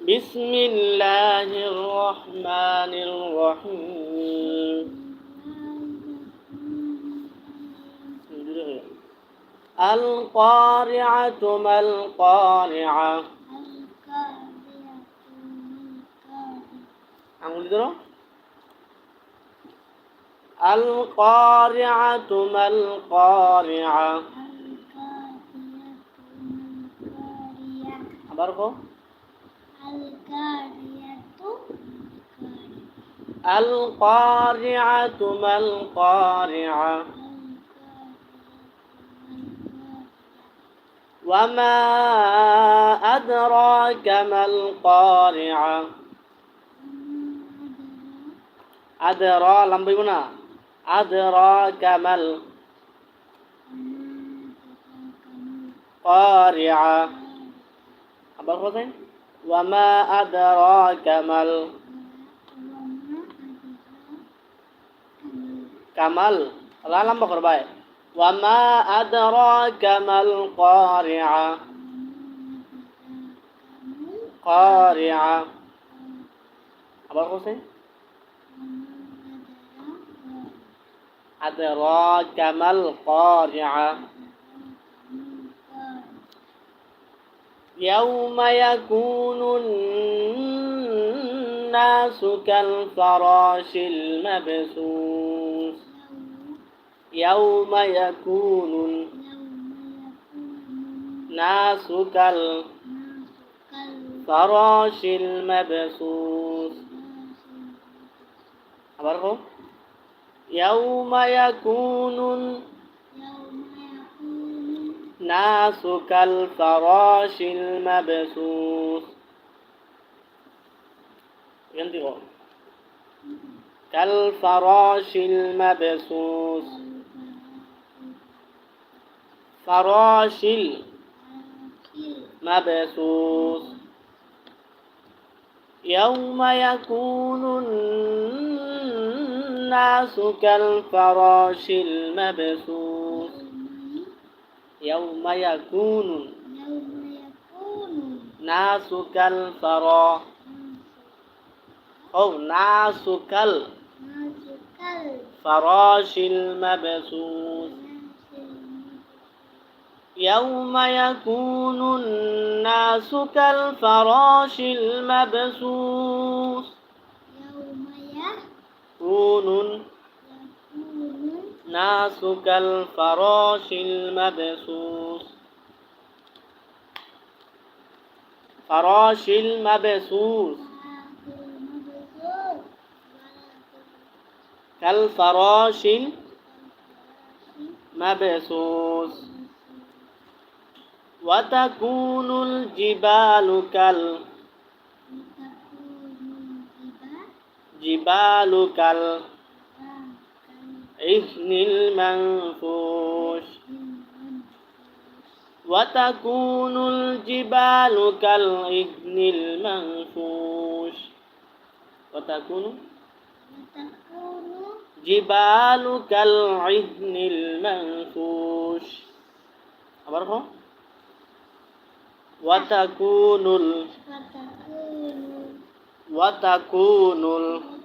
بسم الله الرحمن الرحيم القارعة ما القارعة আঙুল ধরো القارعة ما القارعة আবার কো القارعة ما القارعة؟ وما أدراك ما القارعة؟ أدرا لم لمبيونا أدراك ما القارعة أبغى وما أدراك ما الكمال لا لم بخر باي وما أدراك ما القارعة قارعة আবার কোথায় أدراك ما القارعة يوم يكون الناس كالفراش المبثوث. يوم يكون الناس كالفراش المبثوث. يوم يكون الناس كالفراش المبثوث. كالفراش المبثوث. فراش المبثوث. يوم يكون الناس كالفراش المبثوث. يوم يكون الناس كالفراش أو ناس كالفراش المبثوث يوم يكون الناس كالفراش المبثوث يكون الناس كالفراش المبثوث فراش المبثوث كالفراش المبثوث وتكون الجبال كال جبال كال العجل المنفوش وتكون الجبال كالعجل المنفوش وتكون جبال كالعجل المنفوش أبرهو وتكون ال وتكون ال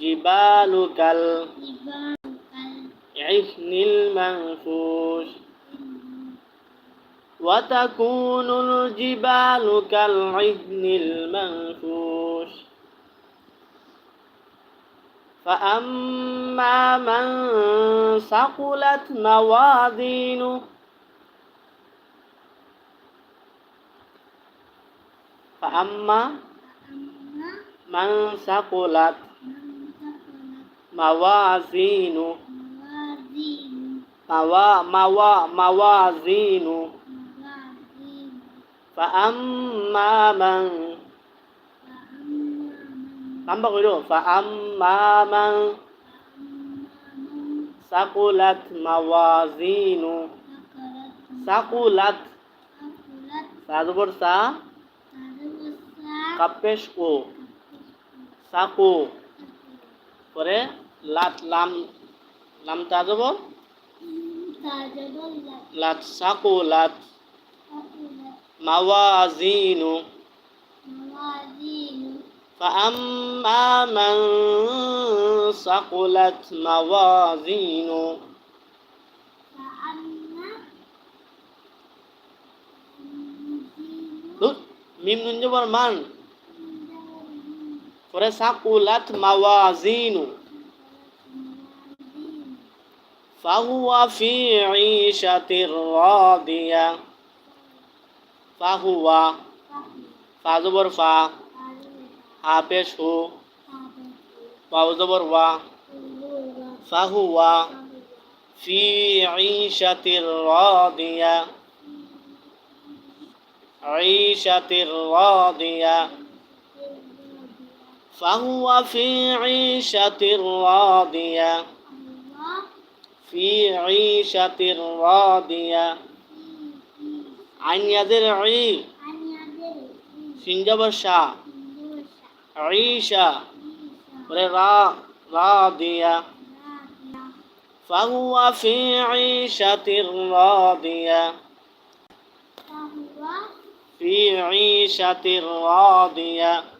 الجبال كالعهن المنفوش. وتكون الجبال كالعهن المنفوش. فأما من ثقلت موازينه فأما من ثقلت موازينه موا موا موازينه فأما من নাম্বার কইল فأما من ثقلت موازينه ثقلت সাজবর সা কাপেশ ও সাকু পরে লাত লাম লাম তাজব লাত সাকু লাত موازين موازين فأما من ثقلت موازينه فأما ধুর, মিম নুন জবর মান পরে সাকুলাত মাওয়াজিনু ফাহুয়া ফি ঈশাতির রাদিয়া ফাহুয়া ফা জবর ফা হা পেশ হু ওয়া জবর ওয়া ফাহুয়া ফি ঈশাতির রাদিয়া ঈশাতির রাদিয়া فهو في عيشة راضية. في عيشة راضية. عن سنجب شا عيشة. را راضية. فهو في عيشة راضية. في عيشة راضية.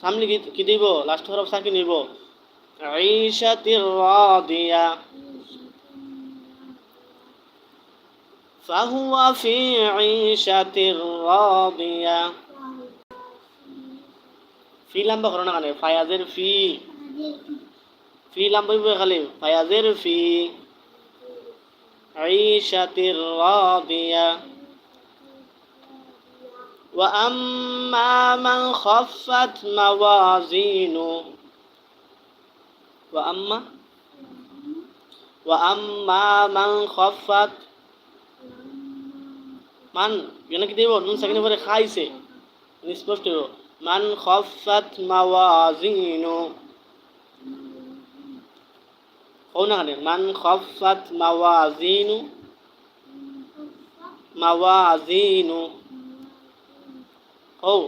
থামলে কি কি দিব লাস্ট হরফ সাকি নিব ঈশাতির রাদিয়া فهو في عيشة راضية ফি লাম্বা করো না কানে ফায়াজের ফি ফি লাম্বা হইবে খালি ফায়াজের ফি عيشة راضية وأما من خفت موازينه وأما وأما من خفت মান এখানে কি দেব নুন সেকেন্ড পরে খাইছে স্পষ্ট মান খফাত মাওয়াজিনু هنا من خفت موازين موازين কৌ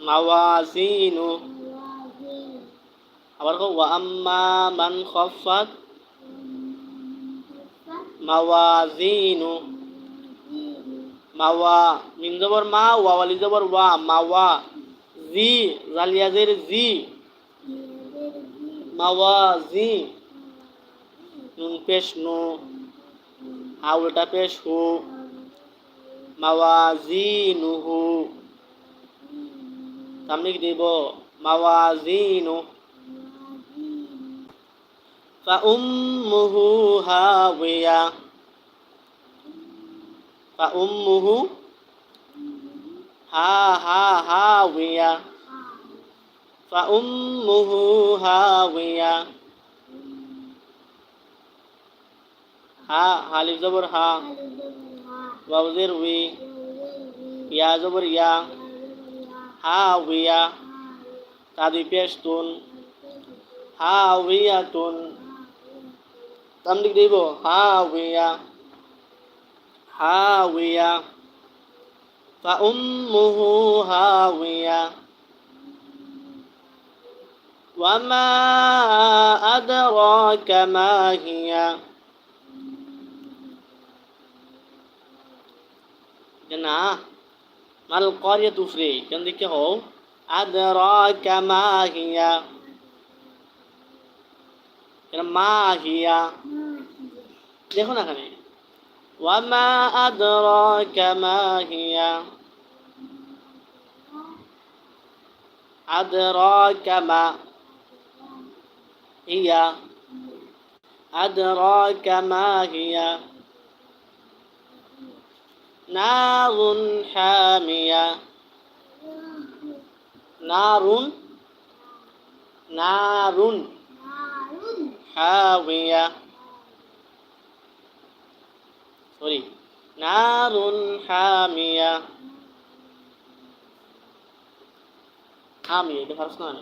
মাওয়াজিনু আবার কৌ ওয়াম্মা মান খফাত মাওয়াজিনু মাওয়া মিন জবর মা ওয়াওয়ালি জবর ওয়া মাওয়া জি জালিয়াজের জি মাওয়া জি নুন পেশ নু হা উল্টা পেশ হু মাওয়াজিনুহু সামনে কি দিব মাওয়াজিনু فأمه هاوية فأمه ها ها هاوية فأمه هاوية হা হালিফ জবর হা ওয়াউজের উই ইয়া জবর ইয়া হা উইয়া তাদি পেশতুন হা উইয়াতুন তামদিক দিব হা উইয়া হা উইয়া فأمه هاوية وما أدراك ما هي না মাল করিয়া তুফরে কেন দেখে হও? আদরাকা মা হিয়া। কেন মা হিয়া। দেখো না এখানে ওয়ামা আদরাকা মা হিয়া। আদরাকা মা হিয়া। আদরাকা মা হিয়া। নারুন হামিয়া। নারুন? নারুন হামিয়া। সরি নারুন হামিয়া। হামিয়া এটা ফার্স্ট না।